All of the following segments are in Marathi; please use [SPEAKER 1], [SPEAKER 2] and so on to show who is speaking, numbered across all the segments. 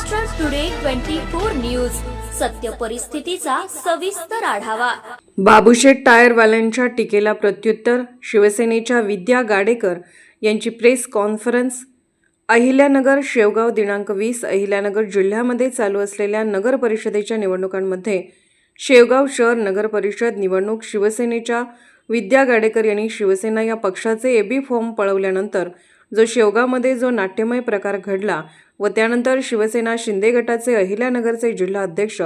[SPEAKER 1] Maharashtra today twenty four news सत्य परिस्थितीचा सविस्तर आढावा.
[SPEAKER 2] बाबूशेठ टायरवाल्यांच्या टीकेला प्रत्युत्तर शिवसेनेच्या विद्या गाडेकर यांची प्रेस कॉन्फरन्स. अहिल्यानगर शेवगाव दिनांक वीस अहिल्यानगर जिल्ह्यामध्ये चालू असलेल्या नगर परिषदेच्या निवडणुकांमध्ये शेवगाव शहर नगर परिषद निवडणूक शिवसेनेच्या विद्या गाडेकर यांनी शिवसेना या पक्षाचे एबी फॉर्म पळवल्यानंतर जो शेवगामध्ये जो नाट्यमय प्रकार घडला व त्यानंतर शिवसेना शिंदे गटाचे अहिल्यानगरचे जिल्हा अध्यक्ष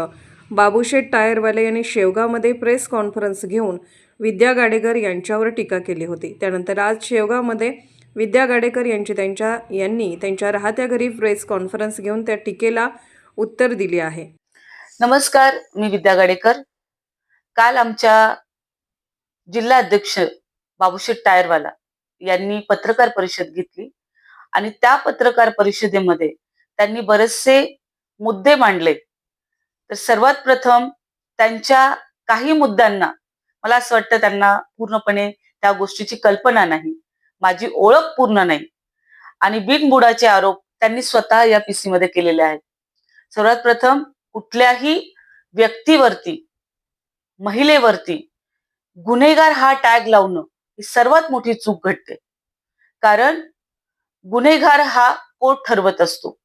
[SPEAKER 2] बाबूशेठ टायरवाले यांनी शेवगामध्ये प्रेस कॉन्फरन्स घेऊन विद्या गाडेकर यांच्यावर टीका केली होती. त्यानंतर आज शेवगावमध्ये विद्या गाडेकर यांची त्यांच्या यांनी त्यांच्या राहत्या घरी प्रेस कॉन्फरन्स घेऊन त्या टीकेला उत्तर दिले आहे.
[SPEAKER 3] नमस्कार मी विद्या गाडेकर. काल आमच्या जिल्हा अध्यक्ष बाबूशेठ टायरवाला यांनी पत्रकार परिषद घेतली. आणि त्या पत्रकार परिषदेमध्ये त्यांनी बरेचसे मुद्दे मांडले. तर सर्वात प्रथम त्यांच्या काही मुद्द्यांना मला असं वाटतं त्यांना पूर्णपणे त्या गोष्टीची कल्पना नाही. माझी ओळख पूर्ण नाही. आणि बिनबुडाचे आरोप त्यांनी स्वतः या पीसी मध्ये केलेले आहेत. सर्वात प्रथम कुठल्याही व्यक्तीवरती महिलेवरती गुन्हेगार हा टॅग लावणं ही सर्वात मोठी चूक घडते. कारण गुन्हेगार हा कोर्ट ठरवत असतो.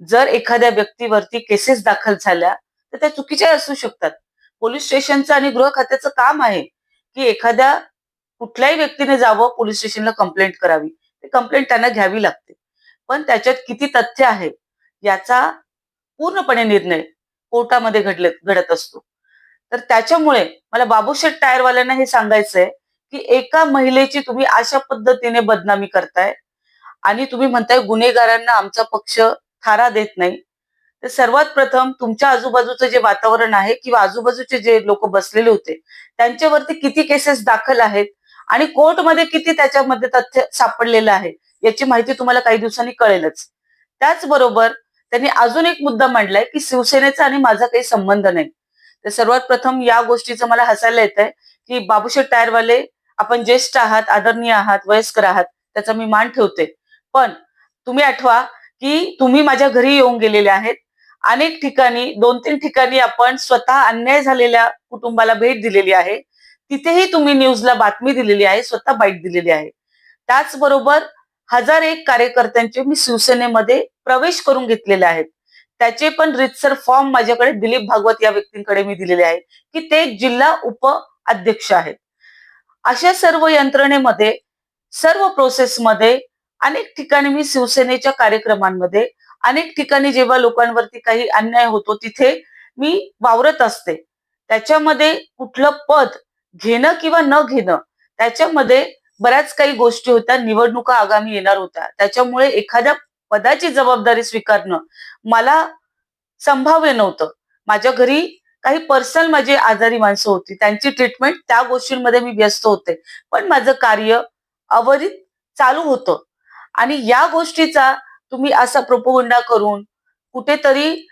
[SPEAKER 3] जर एखाद्या व्यक्तीवरती केसेस दाखल झाल्या तर त्या चुकीच्या असू शकतात. पोलीस स्टेशनचं आणि गृह खात्याचं काम आहे की एखाद्या कुठल्याही व्यक्तीने जावं पोलीस स्टेशनला कंप्लेंट करावी. ते कंप्लेंट त्यांना घ्यावी लागते. पण त्याच्यात किती तथ्य आहे याचा पूर्णपणे निर्णय कोर्टामध्ये घडले घडत असतो. तर त्याच्यामुळे मला बाबूशेठ टायरवाल्यांना हे सांगायचंय की एका महिलेची तुम्ही अशा पद्धतीने बदनामी करताय. आणि तुम्ही म्हणताय गुन्हेगारांना आमचा पक्ष थारा देत नाही. तर सर्वात प्रथम तुमच्या आजूबाजूचं जे वातावरण आहे किंवा आजूबाजूचे जे लोक बसलेले होते त्यांच्यावरती किती केसेस दाखल आहेत? आणि कोर्टमध्ये किती त्याच्यामध्ये तथ्य सापडलेलं आहे? याची माहिती तुम्हाला काही दिवसांनी कळेलच. त्याचबरोबर त्यांनी अजून एक मुद्दा मांडलाय की शिवसेनेचा आणि माझा काही संबंध नाही. तर सर्वात प्रथम या गोष्टीचं मला हसायला येत आहे की बाबूशेठ टायरवाले आपण ज्येष्ठ आहात आदरणीय आहात वयस्कर आहात त्याचा मी मान ठेवते. पण तुम्ही आठवा की तुम्ही माझ्या घरी येऊन गेलेले आहेत. अनेक ठिकाणी दोन तीन ठिकाणी आपण स्वतः अन्याय झालेल्या कुटुंबाला भेट दिलेली आहे. तिथेही तुम्ही न्यूजला बातमी दिलेली आहे स्वतः बाईट दिलेली आहे. त्याचबरोबर हजार एक कार्यकर्त्यांचे मी शिवसेनेमध्ये प्रवेश करून घेतलेले आहेत. त्याचे पण रितसर फॉर्म माझ्याकडे दिलीप भागवत या व्यक्तींकडे मी दिलेले आहे की ते जिल्हा उप अध्यक्ष आहेत. अशा सर्व यंत्रणेमध्ये सर्व प्रोसेसमध्ये अनेक ठिकाणी मी शिवसेनेच्या कार्यक्रमांमध्ये अनेक ठिकाणी जेव्हा लोकांवरती काही अन्याय होतो तिथे मी वावरत असते. त्याच्यामध्ये कुठलं पद घेणं किंवा न घेणं त्याच्यामध्ये बऱ्याच काही गोष्टी होत्या. निवडणुका आगामी येणार होत्या. त्याच्यामुळे एखाद्या पदाची जबाबदारी स्वीकारणं मला संभाव्य नव्हतं. माझ्या घरी काही पर्सनल माझी आजारी माणसं होती. त्यांची ट्रीटमेंट त्या गोष्टींमध्ये मी व्यस्त होते. पण माझं कार्य अवरित चालू होतं. आणि या गोष्टीचा तुम्ही असा प्रोपोगंडा करून कुठेतरी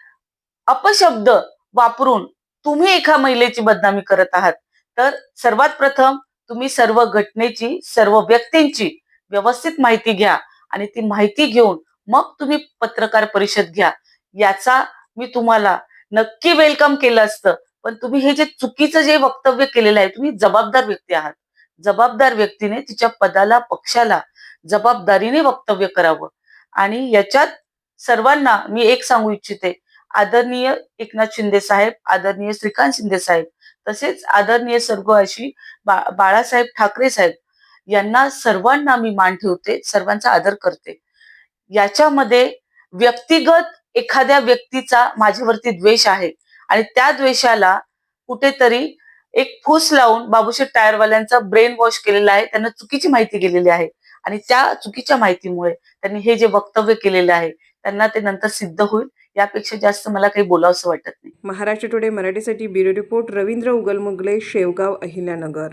[SPEAKER 3] अपशब्द वापरून तुम्ही एका महिलेची बदनामी करत आहात. तर सर्वात प्रथम तुम्ही सर्व घटनेची सर्व व्यक्तींची व्यवस्थित माहिती घ्या आणि ती माहिती घेऊन मग तुम्ही पत्रकार परिषद घ्या. याचा मी तुम्हाला नक्की वेलकम केलं असतं. पण तुम्ही हे जे चुकीचं जे वक्तव्य केलेलं आहे तुम्ही जबाबदार व्यक्ती आहात. जबाबदार व्यक्तीने तिच्या पदाला पक्षाला जबाबदारीने वक्तव्य करावं. आणि याच्यात सर्वांना मी एक सांगू इच्छिते. आदरणीय एकनाथ शिंदे साहेब आदरणीय श्रीकांत शिंदे साहेब तसेच आदरणीय स्वर्गवासी बा बाळासाहेब ठाकरे साहेब यांना सर्वांना मी मान ठेवते सर्वांचा आदर करते. याच्यामध्ये व्यक्तिगत एखाद्या व्यक्तीचा माझ्यावरती द्वेष आहे आणि त्या द्वेषाला कुठेतरी एक फूस लावून बाबूशेठ टायरवाल्यांचा ब्रेन वॉश केलेला आहे त्यांना चुकीची माहिती गेलेली आहे आणि त्या चुकीच्या माहितीमुळे त्यांनी हे जे वक्तव्य केलेलं आहे त्यांना ते नंतर सिद्ध होईल यापेक्षा जास्त मला काही बोलावंसं वाटत नाही.
[SPEAKER 2] महाराष्ट्र टुडे मराठीसाठी ब्युरो रिपोर्ट रवींद्र उगलमुगले शेवगाव अहिल्यानगर.